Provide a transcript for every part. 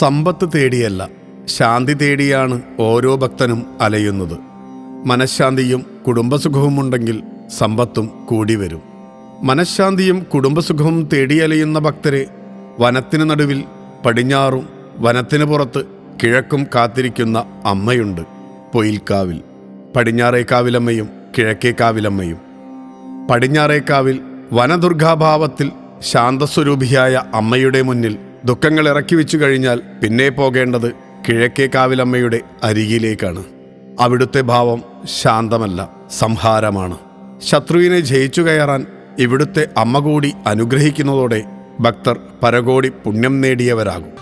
സമ്പത്ത് തേടിയല്ല ശാന്തി തേടിയാണ് ഓരോ ഭക്തനും അലയുന്നത്. മനഃശാന്തിയും കുടുംബസുഖവുമുണ്ടെങ്കിൽ സമ്പത്തും കൂടി വരും. മനഃശാന്തിയും കുടുംബസുഖവും തേടിയലയുന്ന ഭക്തരെ വനത്തിന് നടുവിൽ പടിഞ്ഞാറും വനത്തിന് പുറത്ത് കിഴക്കും കാത്തിരിക്കുന്ന അമ്മയുണ്ട് പൊയിൽക്കാവിൽ. പടിഞ്ഞാറേക്കാവിലമ്മയും കിഴക്കേക്കാവിലമ്മയും. പടിഞ്ഞാറേക്കാവിൽ വനദുർഗാഭാവത്തിൽ ശാന്തസ്വരൂപിയായ അമ്മയുടെ മുന്നിൽ ദുഃഖങ്ങൾ ഇറക്കി വെച്ചു കഴിഞ്ഞാൽ പിന്നെ പോകേണ്ടത് കിഴക്കേ കാവിലമ്മയുടെ അരികിലേക്കാണ്. അവിടുത്തെ ഭാവം ശാന്തമല്ല സംഹാരമാണ്. ശത്രുവിനെ ജയിച്ചു കയറാൻ ഇവിടുത്തെ അമ്മ കൂടി അനുഗ്രഹിക്കുന്നതോടെ ഭക്തർ പരകോടി പുണ്യം നേടിയവരാകും.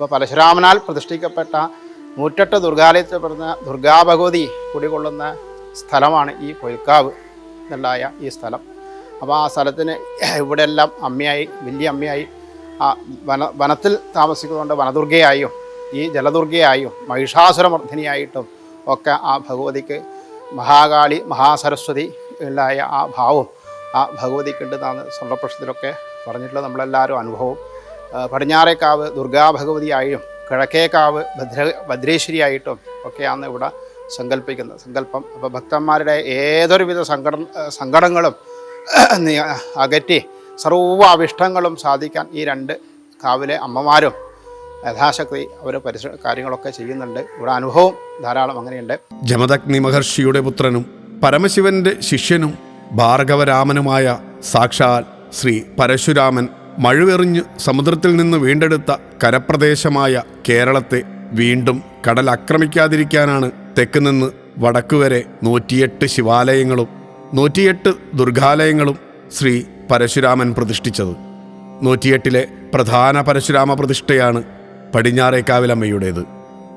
ഇപ്പോൾ പരശുരാമനാൽ പ്രതിഷ്ഠിക്കപ്പെട്ട നൂറ്റെട്ട് ദുർഗാലയത്തിൽ പറഞ്ഞ ദുർഗാഭഗവതി കുടികൊള്ളുന്ന സ്ഥലമാണ് ഈ പൊയ്ക്കാവ് എന്നുള്ളതായ ഈ സ്ഥലം. അപ്പോൾ ആ സ്ഥലത്തിന് ഇവിടെ എല്ലാം അമ്മയായി വലിയ അമ്മയായി ആ വന വനത്തിൽ താമസിക്കുന്നതുകൊണ്ട് വനദുർഗയായും ഈ ജലദുർഗയായും മഹിഷാസുരമർദ്ദിനിയായിട്ടും ഒക്കെ ആ ഭഗവതിക്ക് മഹാകാളി മഹാസരസ്വതി ഉള്ളായ ആ ഭാവം ആ ഭഗവതിക്കുണ്ടെന്നാണ് സ്വർണപ്രശ്നത്തിലൊക്കെ പറഞ്ഞിട്ടുള്ള നമ്മളെല്ലാവരും അനുഭവം. പടിഞ്ഞാറേക്കാവ് ദുർഗാഭഗവതിയായും കിഴക്കേക്കാവ് ഭദ്ര ഭദ്രേശ്വരിയായിട്ടും ഒക്കെയാണ് ഇവിടെ സങ്കല്പിക്കുന്നത് സങ്കല്പം. അപ്പോൾ ഭക്തന്മാരുടെ ഏതൊരുവിധ സങ്കട സങ്കടങ്ങളും അകറ്റി സർവ അവിഷ്ടങ്ങളും സാധിക്കാൻ ഈ രണ്ട് കാവിലെ അമ്മമാരും യഥാശക്തി അവർ പരിശ്ര കാര്യങ്ങളൊക്കെ ചെയ്യുന്നുണ്ട്. ഇവിടെ അനുഭവം ധാരാളം അങ്ങനെയുണ്ട്. ജമദഗ്നി മഹർഷിയുടെ പുത്രനും പരമശിവന്റെ ശിഷ്യനും ഭാർഗവരാമനുമായ സാക്ഷാൽ ശ്രീ പരശുരാമൻ മഴുവെറിഞ്ഞ് സമുദ്രത്തിൽ നിന്ന് വീണ്ടെടുത്ത കരപ്രദേശമായ കേരളത്തെ വീണ്ടും കടൽ ആക്രമിക്കാതിരിക്കാനാണ് തെക്ക് നിന്ന് വടക്കുവരെ നൂറ്റിയെട്ട് ശിവാലയങ്ങളും നൂറ്റിയെട്ട് ദുർഗാലയങ്ങളും ശ്രീ പരശുരാമൻ പ്രതിഷ്ഠിച്ചത്. നൂറ്റിയെട്ടിലെ പ്രധാന പരശുരാമ പ്രതിഷ്ഠയാണ് പടിഞ്ഞാറേക്കാവിലമ്മയുടേത്.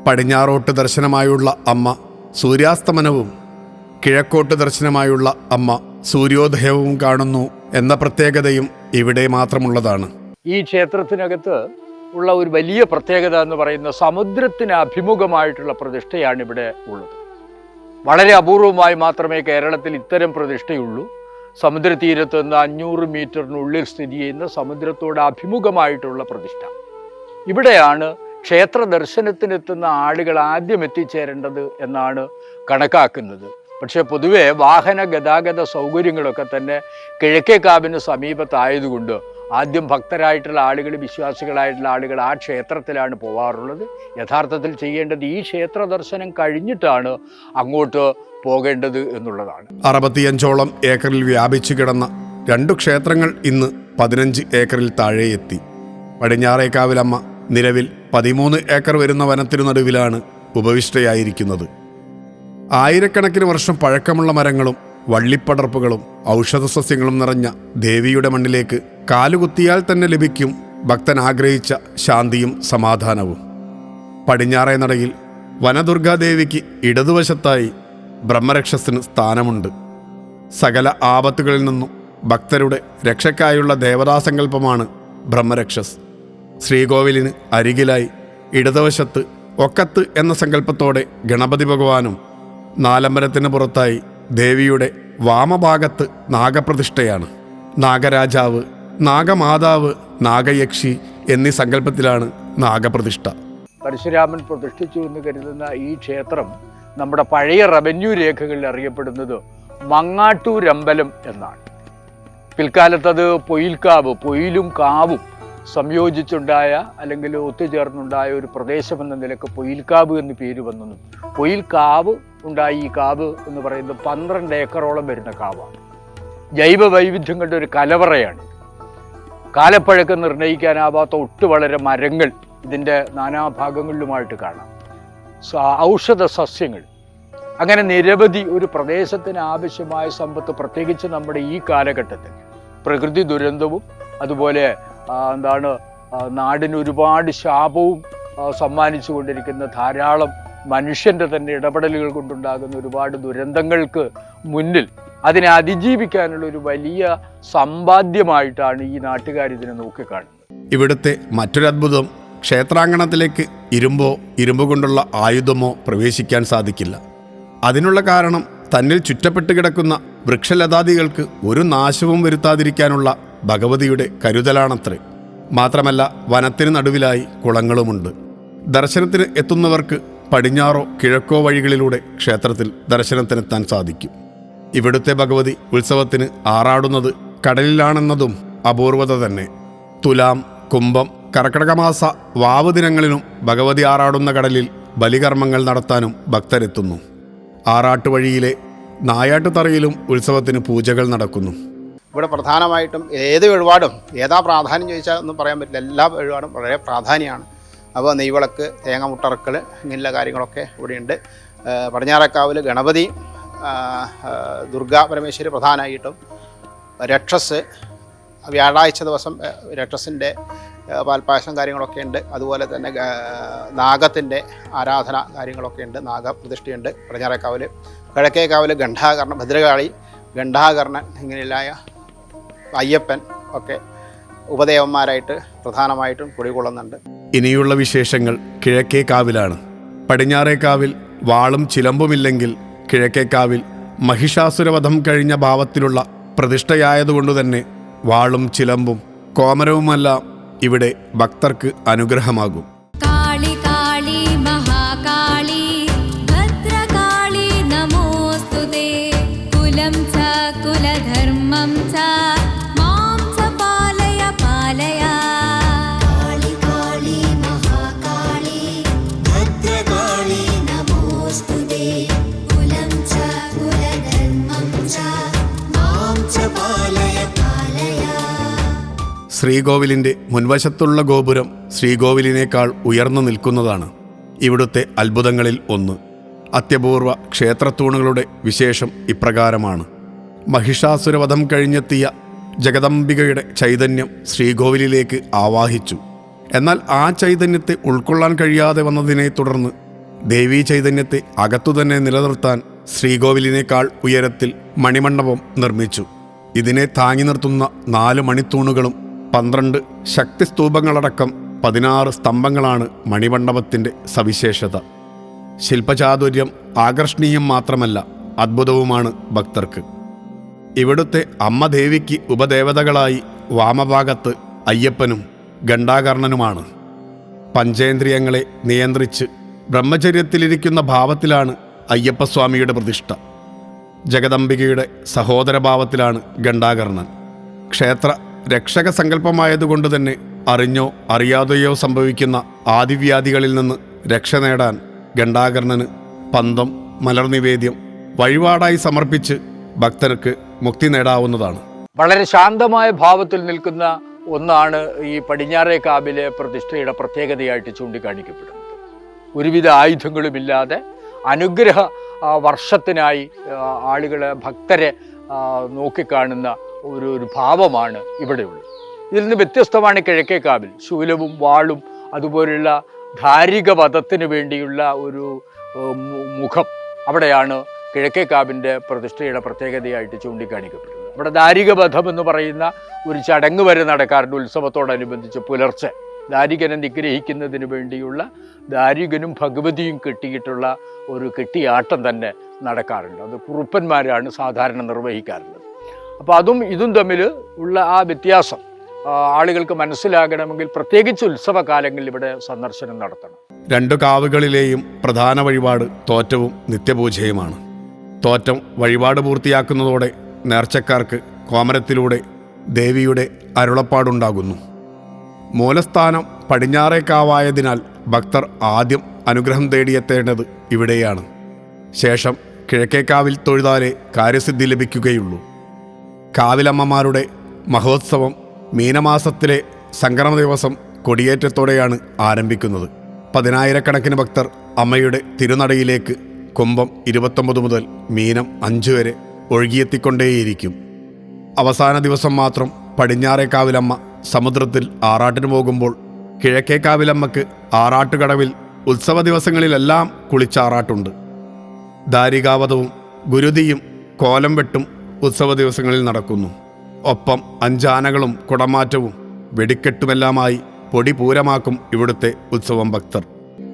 പടിഞ്ഞാറോട്ട് ദർശനമായുള്ള അമ്മ സൂര്യാസ്തമനവും കിഴക്കോട്ട് ദർശനമായുള്ള അമ്മ സൂര്യോദയവും കാണുന്നു എന്ന പ്രത്യേകതയും ഇവിടെ മാത്രമുള്ളതാണ്. ഈ ക്ഷേത്രത്തിനകത്ത് ഉള്ള ഒരു വലിയ പ്രത്യേകത എന്ന് പറയുന്ന സമുദ്രത്തിന് അഭിമുഖമായിട്ടുള്ള പ്രതിഷ്ഠയാണ് ഇവിടെ ഉള്ളത്. വളരെ അപൂർവമായി മാത്രമേ കേരളത്തിൽ ഇത്തരം പ്രതിഷ്ഠയുള്ളൂ. സമുദ്രതീരത്ത് നിന്ന് അഞ്ഞൂറ് മീറ്ററിനുള്ളിൽ സ്ഥിതി ചെയ്യുന്ന സമുദ്രത്തോട് അഭിമുഖമായിട്ടുള്ള പ്രതിഷ്ഠ. ഇവിടെയാണ് ക്ഷേത്ര ദർശനത്തിനെത്തുന്ന ആളുകൾ ആദ്യം എത്തിച്ചേരേണ്ടത് എന്നാണ് കണക്കാക്കുന്നത്. പക്ഷേ പൊതുവെ വാഹന ഗതാഗത സൗകര്യങ്ങളൊക്കെ തന്നെ കിഴക്കേ കിഴക്കേക്കാവിന് സമീപത്തായതുകൊണ്ട് ആദ്യം ഭക്തരായിട്ടുള്ള ആളുകൾ വിശ്വാസികളായിട്ടുള്ള ആളുകൾ ആ ക്ഷേത്രത്തിലാണ് പോവാറുള്ളത്. യഥാർത്ഥത്തിൽ ചെയ്യേണ്ടത് ഈ ക്ഷേത്ര ദർശനം കഴിഞ്ഞിട്ടാണ് അങ്ങോട്ട് പോകേണ്ടത് എന്നുള്ളതാണ്. അറുപത്തിയഞ്ചോളം ഏക്കറിൽ വ്യാപിച്ചു കിടന്ന രണ്ടു ക്ഷേത്രങ്ങൾ ഇന്ന് പതിനഞ്ച് ഏക്കറിൽ താഴെ എത്തി. പടിഞ്ഞാറേക്കാവിലമ്മ നിലവിൽ പതിമൂന്ന് ഏക്കർ വരുന്ന വനത്തിനു നടുവിലാണ് ഉപവിഷ്ടയായിരിക്കുന്നത്. ആയിരക്കണക്കിന് വർഷം പഴക്കമുള്ള മരങ്ങളും വള്ളിപ്പടർപ്പുകളും ഔഷധ സസ്യങ്ങളും നിറഞ്ഞ ദേവിയുടെ മണ്ണിലേക്ക് കാലുകുത്തിയാൽ തന്നെ ലഭിക്കും ഭക്തൻ ആഗ്രഹിച്ച ശാന്തിയും സമാധാനവും. പടിഞ്ഞാറേ നടയിൽ വനദുർഗാദേവിക്ക് ഇടതുവശത്തായി ബ്രഹ്മരക്ഷസിന് സ്ഥാനമുണ്ട്. സകല ആപത്തുകളിൽ നിന്നും ഭക്തരുടെ രക്ഷയ്ക്കായുള്ള ദേവതാസങ്കല്പമാണ് ബ്രഹ്മരക്ഷസ്. ശ്രീകോവിലിന് അരികിലായി ഇടതുവശത്ത് ഒക്കത്ത് എന്ന സങ്കല്പത്തോടെ ഗണപതി ഭഗവാനും നാലമ്പലത്തിന് പുറത്തായി ദേവിയുടെ വാമഭാഗത്ത് നാഗപ്രതിഷ്ഠയാണ്. നാഗരാജാവ് നാഗമാതാവ് നാഗയക്ഷി എന്നീ സങ്കല്പത്തിലാണ് നാഗപ്രതിഷ്ഠ. പരശുരാമൻ പ്രതിഷ്ഠിച്ചു എന്ന് കരുതുന്ന ഈ ക്ഷേത്രം നമ്മുടെ പഴയ റവന്യൂ രേഖകളിൽ അറിയപ്പെടുന്നത് മങ്ങാട്ടൂരമ്പലം എന്നാണ്. പിൽക്കാലത്തത് പൊയിൽക്കാവ് പൊയിലും കാവും സംയോജിച്ചുണ്ടായ അല്ലെങ്കിൽ ഒത്തുചേർന്നുണ്ടായ ഒരു പ്രദേശം എന്ന നിലയ്ക്ക് പൊയിൽക്കാവ് എന്ന് പേര് വന്നു. പൊയിൽക്കാവ് ഉണ്ടായി ഈ കാവ് എന്ന് പറയുന്നത് പന്ത്രണ്ട് ഏക്കറോളം വരുന്ന കാവാണ്. ജൈവ വൈവിധ്യങ്ങളുടെ ഒരു കലവറയാണ്. കാലപ്പഴക്കം നിർണയിക്കാനാവാത്ത ഒട്ടു വളരെ മരങ്ങൾ ഇതിന്റെ നാനാഭാഗങ്ങളിലുമായിട്ട് കാണാം. ഔഷധ സസ്യങ്ങൾ. അങ്ങനെ നിരവധി ഒരു പ്രദേശത്തിന് ആവശ്യമായ സമ്പത്ത് പ്രത്യേകിച്ച് നമ്മുടെ ഈ കാലഘട്ടത്തിൽ. പ്രകൃതി ദുരന്തവും അതുപോലെ എന്താണ് നാടിന് ഒരുപാട് ശാപവും സമ്മാനിച്ചു കൊണ്ടിരിക്കുന്ന ധാരാളം മനുഷ്യന്റെ തന്നെ ഇടപെടലുകൾ കൊണ്ടുണ്ടാകുന്ന ഒരുപാട് ദുരന്തങ്ങൾക്ക് മുന്നിൽ അതിനെ അതിജീവിക്കാനുള്ള ഒരു വലിയ സമ്പാദ്യമായിട്ടാണ് ഈ നാട്ടുകാർ ഇതിനെ നോക്കിക്കാണുന്നത്. ഇവിടുത്തെ മറ്റൊരത്ഭുതം ക്ഷേത്രാങ്കണത്തിലേക്ക് ഇരുമ്പോ ഇരുമ്പ് കൊണ്ടുള്ള ആയുധമോ പ്രവേശിക്കാൻ സാധിക്കില്ല. അതിനുള്ള കാരണം തന്നിൽ ചുറ്റപ്പെട്ട് കിടക്കുന്ന വൃക്ഷലതാദികൾക്ക് ഒരു നാശവും വരുത്താതിരിക്കാനുള്ള ഭഗവതിയുടെ കരുതലാണത്രേ. മാത്രമല്ല വനത്തിന് നടുവിലായി കുളങ്ങളുമുണ്ട്. ദർശനത്തിന് എത്തുന്നവർക്ക് പടിഞ്ഞാറോ കിഴക്കോ വഴികളിലൂടെ ക്ഷേത്രത്തിൽ ദർശനത്തിനെത്താൻ സാധിക്കും. ഇവിടുത്തെ ഭഗവതി ഉത്സവത്തിന് ആറാടുന്നത് കടലിലാണെന്നതും അപൂർവത തന്നെ. തുലാം കുംഭം കർക്കടകമാസ വാവ് ദിനങ്ങളിലും ഭഗവതി ആറാടുന്ന കടലിൽ ബലികർമ്മങ്ങൾ നടത്താനും ഭക്തരെത്തുന്നു. ആറാട്ടുവഴിയിലെ നായാട്ടുതറയിലും ഉത്സവത്തിന് പൂജകൾ നടക്കുന്നു. ഇവിടെ പ്രധാനമായിട്ടും ഏത് വഴിപാടും ഏതാ പ്രാധാന്യം ചോദിച്ചാൽ ഒന്നും പറയാൻ പറ്റില്ല. എല്ലാ വഴിപാടും വളരെ പ്രാധാന്യമാണ്. അപ്പോൾ നെയ്വിളക്ക് തേങ്ങ മുട്ടറക്കൽ ഇങ്ങനെയുള്ള കാര്യങ്ങളൊക്കെ ഇവിടെയുണ്ട്. പടിഞ്ഞാറേക്കാവൽ ഗണപതി ദുർഗാ പരമേശ്വരി പ്രധാനമായിട്ടും രക്ഷസ് വ്യാഴാഴ്ച ദിവസം രക്ഷസിന്റെ പാൽപ്പായസം കാര്യങ്ങളൊക്കെ ഉണ്ട്. അതുപോലെ തന്നെ നാഗത്തിന്റെ ആരാധന കാര്യങ്ങളൊക്കെ ഉണ്ട് നാഗപ്രതിഷ്ഠയുണ്ട്. പടിഞ്ഞാറേക്കാവിൽ കിഴക്കേക്കാവിൽ ഗണ്ഠാകരണം ഭദ്രകാളി ഗണ്ഠാകർണൻ ഇങ്ങനെയുള്ള അയ്യപ്പൻ ഒക്കെ ഉപദേവന്മാരായിട്ട് പ്രധാനമായിട്ടും കുടികൊള്ളുന്നുണ്ട്. ഇനിയുള്ള വിശേഷങ്ങൾ കിഴക്കേക്കാവിലാണ്. പടിഞ്ഞാറേക്കാവിൽ വാളും ചിലമ്പുമില്ലെങ്കിൽ കിഴക്കേക്കാവിൽ മഹിഷാസുരവധം കഴിഞ്ഞ ഭാവത്തിലുള്ള പ്രതിഷ്ഠയായതുകൊണ്ടുതന്നെ വാളും ചിലമ്പും കോമരവുമെല്ലാം ഇവിടെ ഭക്തർക്ക് അനുഗ്രഹമാകും. ശ്രീകോവിലിന്റെ മുൻവശത്തുള്ള ഗോപുരം ശ്രീകോവിലിനേക്കാൾ ഉയർന്നു നിൽക്കുന്നതാണ്. ഇവിടുത്തെ അത്ഭുതങ്ങളിൽ ഒന്ന്. അത്യപൂർവ ക്ഷേത്രത്തൂണുകളുടെ വിശേഷം ഇപ്രകാരമാണ്. മഹിഷാസുരവധം കഴിഞ്ഞെത്തിയ ജഗദംബികയുടെ ചൈതന്യം ശ്രീകോവിലിലേക്ക് ആവാഹിച്ചു. എന്നാൽ ആ ചൈതന്യത്തെ ഉൾക്കൊള്ളാൻ കഴിയാതെ വന്നതിനെ തുടർന്ന് ദേവീ ചൈതന്യത്തെ അകത്തുതന്നെ നിലനിർത്താൻ ശ്രീകോവിലിനേക്കാൾ ഉയരത്തിൽ മണിമണ്ഡപം നിർമ്മിച്ചു. ഇതിനെ താങ്ങി നിർത്തുന്ന നാല് മണിത്തൂണുകളും പന്ത്രണ്ട് ശക്തിസ്തൂപങ്ങളടക്കം പതിനാറ് സ്തംഭങ്ങളാണ് മണിമണ്ഡപത്തിന്റെ സവിശേഷത. ശില്പചാതുര്യം ആകർഷണീയം മാത്രമല്ല അത്ഭുതവുമാണ് ഭക്തർക്ക്. ഇവിടുത്തെ അമ്മ ദേവിക്ക് ഉപദേവതകളായി വാമഭാഗത്ത് അയ്യപ്പനും ഗണ്ഡാകർണനുമാണ് പഞ്ചേന്ദ്രിയങ്ങളെ നിയന്ത്രിച്ച് ബ്രഹ്മചര്യത്തിലിരിക്കുന്ന ഭാവത്തിലാണ് അയ്യപ്പസ്വാമിയുടെ പ്രതിഷ്ഠ. ജഗദംബികയുടെ സഹോദരഭാവത്തിലാണ് ഗണ്ഡാകർണൻ ക്ഷേത്ര രക്ഷക സങ്കല്പമായതുകൊണ്ട് തന്നെ അറിഞ്ഞോ അറിയാതെയോ സംഭവിക്കുന്ന ആദിവ്യാധികളിൽ നിന്ന് രക്ഷ നേടാൻ ഗണ്ഡാകർണന് പന്തം മലർനിവേദ്യം വഴിപാടായി സമർപ്പിച്ച് ഭക്തർക്ക് മുക്തി നേടാവുന്നതാണ്. വളരെ ശാന്തമായ ഭാവത്തിൽ നിൽക്കുന്ന ഒന്നാണ് ഈ പടിഞ്ഞാറേ കാവിലെ പ്രതിഷ്ഠയുടെ പ്രത്യേകതയായിട്ട് ചൂണ്ടിക്കാണിക്കപ്പെടുന്നത്. ഒരുവിധ ആയുധങ്ങളുമില്ലാതെ അനുഗ്രഹ വർഷത്തിനായി ആളുകളെ ഭക്തരെ നോക്കിക്കാണുന്ന ഒരു ഒരു ഭാവമാണ് ഇവിടെയുള്ളത്. ഇതിൽ നിന്ന് വ്യത്യസ്തമാണ് കിഴക്കേക്കാവിൽ ശൂലവും വാളും അതുപോലുള്ള ധാരിക വധത്തിന് വേണ്ടിയുള്ള ഒരു മുഖം അവിടെയാണ് കിഴക്കേക്കാവിന്റെ പ്രതിഷ്ഠയുടെ പ്രത്യേകതയായിട്ട് ചൂണ്ടിക്കാണിക്കപ്പെടുന്നത്. അവിടെ പദം എന്ന് പറയുന്ന ഒരു ചടങ്ങ് വരെ നടക്കാറുണ്ട് ഉത്സവത്തോടനുബന്ധിച്ച് പുലർച്ചെ. ദാരികനെ നിഗ്രഹിക്കുന്നതിന് വേണ്ടിയുള്ള ദാരികനും ഭഗവതിയും കെട്ടിയിട്ടുള്ള ഒരു കെട്ടിയാട്ടം തന്നെ നടക്കാറുണ്ട്. അത് കുറുപ്പന്മാരാണ് സാധാരണ നിർവഹിക്കാറുള്ളത്. അപ്പോൾ അതും ഇതും തമ്മിൽ ഉള്ള ആ വ്യത്യാസം ആളുകൾക്ക് മനസ്സിലാകണമെങ്കിൽ പ്രത്യേകിച്ച് ഉത്സവകാലങ്ങളിൽ ഇവിടെ സന്ദർശനം നടത്തണം. രണ്ടു കാവുകളിലെയും പ്രധാന വഴിപാട് തോറ്റവും നിത്യപൂജയുമാണ്. തോറ്റം വഴിപാട് പൂർത്തിയാക്കുന്നതോടെ നേർച്ചക്കാർക്ക് കോമരത്തിലൂടെ ദേവിയുടെ അരുളപ്പാടുണ്ടാകുന്നു. മൂലസ്ഥാനം പടിഞ്ഞാറേക്കാവായതിനാൽ ഭക്തർ ആദ്യം അനുഗ്രഹം തേടിയെത്തേണ്ടത് ഇവിടെയാണ്. ശേഷം കിഴക്കേക്കാവിൽ തൊഴുതാലേ കാര്യസിദ്ധി ലഭിക്കുകയുള്ളൂ. കാവിലമ്മമാരുടെ മഹോത്സവം മീനമാസത്തിലെ സംക്രമ ദിവസം കൊടിയേറ്റത്തോടെയാണ് ആരംഭിക്കുന്നത്. പതിനായിരക്കണക്കിന് ഭക്തർ അമ്മയുടെ തിരുനടയിലേക്ക് കുംഭം ഇരുപത്തൊമ്പത് മുതൽ മീനം അഞ്ച് വരെ ഒഴുകിയെത്തിക്കൊണ്ടേയിരിക്കും. അവസാന ദിവസം മാത്രം പടിഞ്ഞാറേ കാവിലമ്മ സമുദ്രത്തിൽ ആറാട്ടിന് പോകുമ്പോൾ കിഴക്കേ കാവിലമ്മക്ക് ആറാട്ടുകടവിൽ ഉത്സവ ദിവസങ്ങളിലെല്ലാം കുളിച്ചാറാട്ടുണ്ട്. ദാരികാവതവും ഗുരുതിയും കോലം വെട്ടും ഉത്സവ ദിവസങ്ങളിൽ നടക്കുന്നു. ഒപ്പം അഞ്ചാനകളും കുടമാറ്റവും വെടിക്കെട്ടുമെല്ലാമായി പൊടി പൂരമാക്കും ഇവിടുത്തെ ഉത്സവം ഭക്തർ.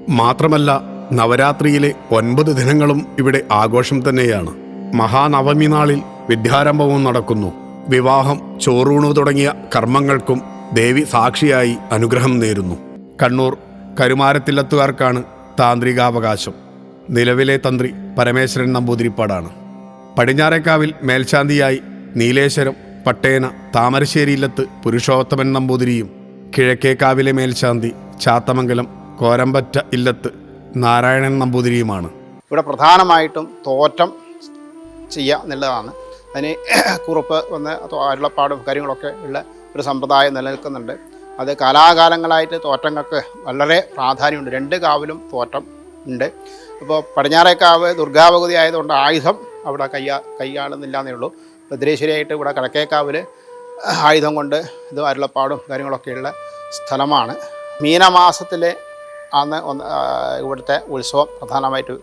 മാത്രമല്ല നവരാത്രിയിലെ ഒൻപത് ദിനങ്ങളും ഇവിടെ ആഘോഷം തന്നെയാണ്. മഹാനവമി നാളിൽ വിദ്യാരംഭവും നടക്കുന്നു. വിവാഹം ചോറൂണു തുടങ്ങിയ കർമ്മങ്ങൾക്കും ദേവി സാക്ഷിയായി അനുഗ്രഹം നേരുന്നു. കണ്ണൂർ കരുമാരത്തില്ലത്തുകാർക്കാണ് താന്ത്രികാവകാശം. നിലവിലെ തന്ത്രി പരമേശ്വരൻ നമ്പൂതിരിപ്പാടാണ്. പടിഞ്ഞാറേക്കാവിൽ മേൽശാന്തിയായി നീലേശ്വരം പട്ടേന താമരശ്ശേരിയില്ലത്ത് പുരുഷോത്തമൻ നമ്പൂതിരിയും കിഴക്കേക്കാവിലെ മേൽശാന്തി ചാത്തമംഗലം കോരമ്പറ്റ ഇല്ലത്ത് നാരായണൻ നമ്പൂതിരിയുമാണ്. ഇവിടെ പ്രധാനമായിട്ടും തോറ്റം ചെയ്യുക എന്നുള്ളതാണ്. അതിന് കുറുപ്പ് വന്ന് അരുളപ്പാടും കാര്യങ്ങളൊക്കെ ഉള്ള ഒരു സമ്പ്രദായം നിലനിൽക്കുന്നുണ്ട്. അത് കാലാകാലങ്ങളായിട്ട് തോറ്റങ്ങൾക്ക് വളരെ പ്രാധാന്യമുണ്ട്. രണ്ട് കാവിലും തോറ്റം ഉണ്ട്. അപ്പോൾ പടിഞ്ഞാറേക്കാവ് ദുർഗാഭഗതി ആയതുകൊണ്ട് ആയുധം അവിടെ കയ്യാ കൈയാളുന്നില്ല എന്നേ ഉള്ളൂ. ഭദ്രേശ്വരിയായിട്ട് ഇവിടെ കിഴക്കേക്കാവിൽ ആയുധം കൊണ്ട് ഇത് അരുളപ്പാടും കാര്യങ്ങളൊക്കെയുള്ള സ്ഥലമാണ്. മീനമാസത്തിലെ ആണ് ഒന്ന് ഇവിടുത്തെ ഉത്സവം പ്രധാനമായിട്ട്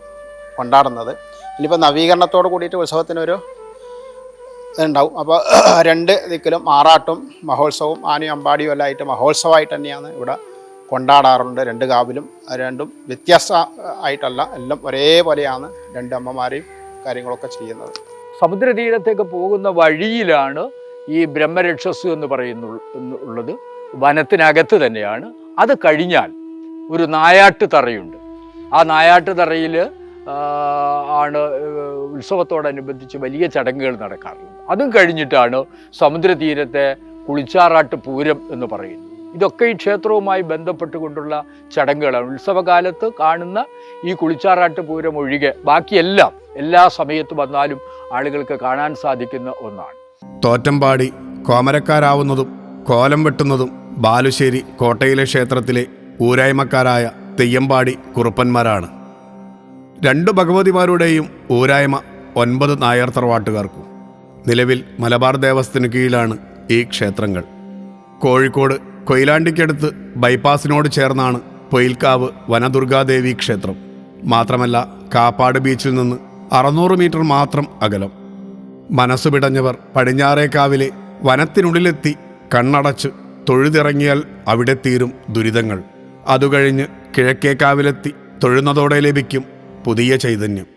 കൊണ്ടാടുന്നത്. ഇനിയിപ്പോൾ നവീകരണത്തോട് കൂടിയിട്ട് ഉത്സവത്തിനൊരു ഇതുണ്ടാവും. അപ്പോൾ രണ്ട് ദിക്കിലും ആറാട്ടും മഹോത്സവവും ആനയും അമ്പാടിയും എല്ലാം ആയിട്ട് മഹോത്സവമായിട്ട് തന്നെയാണ് ഇവിടെ കൊണ്ടാടാറുണ്ട്. രണ്ട് കാവിലും രണ്ടും വ്യത്യസ്ത ആയിട്ടല്ല എല്ലാം ഒരേപോലെയാണ് രണ്ട് അമ്മമാരെയും കാര്യങ്ങളൊക്കെ ചെയ്യുന്നത്. സമുദ്രതീരത്തേക്ക് പോകുന്ന വഴിയിലാണ് ഈ ബ്രഹ്മരക്ഷസ് എന്ന് പറയുന്നു എന്ന് ഉള്ളത്. വനത്തിനകത്ത് തന്നെയാണ്. അത് കഴിഞ്ഞാൽ ഒരു നായാട്ട് തറയുണ്ട്. ആ നായാട്ട് തറയിൽ ആണ് ഉത്സവത്തോടനുബന്ധിച്ച് വലിയ ചടങ്ങുകൾ നടക്കാറുള്ളത് അതും കഴിഞ്ഞിട്ടാണ് സമുദ്രതീരത്തെ കുളിച്ചാറാട്ട് പൂരം എന്ന് പറയുന്നത്. ഇതൊക്കെ ഈ ക്ഷേത്രവുമായി ബന്ധപ്പെട്ടുകൊണ്ടുള്ള ചടങ്ങുകളാണ്. ഉത്സവകാലത്ത് കാണുന്ന ഈ കുളിച്ചാറാട്ട് പൂരം ഒഴികെ ബാക്കിയെല്ലാം എല്ലാ സമയത്ത് വന്നാലും ആളുകൾക്ക് കാണാൻ സാധിക്കുന്ന ഒന്നാണ്. തോറ്റമ്പാടി കോമരക്കാരാവുന്നതും കോലം വെട്ടുന്നതും ബാലുശ്ശേരി കോട്ടയിലെ ക്ഷേത്രത്തിലെ ഊരായ്മക്കാരായ തെയ്യമ്പാടി കുറുപ്പന്മാരാണ്. രണ്ട് ഭഗവതിമാരുടെയും ഊരായ്മ ഒൻപത് നായർ തറവാട്ടുകാർക്കും. നിലവിൽ മലബാർ ദേവസ്ഥത്തിന് കീഴിലാണ് ഈ ക്ഷേത്രങ്ങൾ. കോഴിക്കോട് കൊയിലാണ്ടിക്കടുത്ത് ബൈപ്പാസിനോട് ചേർന്നാണ് പൊയിൽക്കാവ് വനദുർഗാദേവി ക്ഷേത്രം. മാത്രമല്ല കാപ്പാട് ബീച്ചിൽ നിന്ന് അറുന്നൂറ് മീറ്റർ മാത്രം അകലം. മനസ്സു പിടഞ്ഞവർ പടിഞ്ഞാറേക്കാവിലെ വനത്തിനുള്ളിലെത്തി കണ്ണടച്ച് തൊഴുതിറങ്ങിയാൽ അവിടെ തീരും ദുരിതങ്ങൾ. അതുകഴിഞ്ഞ് കിഴക്കേക്കാവിലെത്തി തൊഴുന്നതോടെ ലഭിക്കും പുതിയ ചൈതന്യം.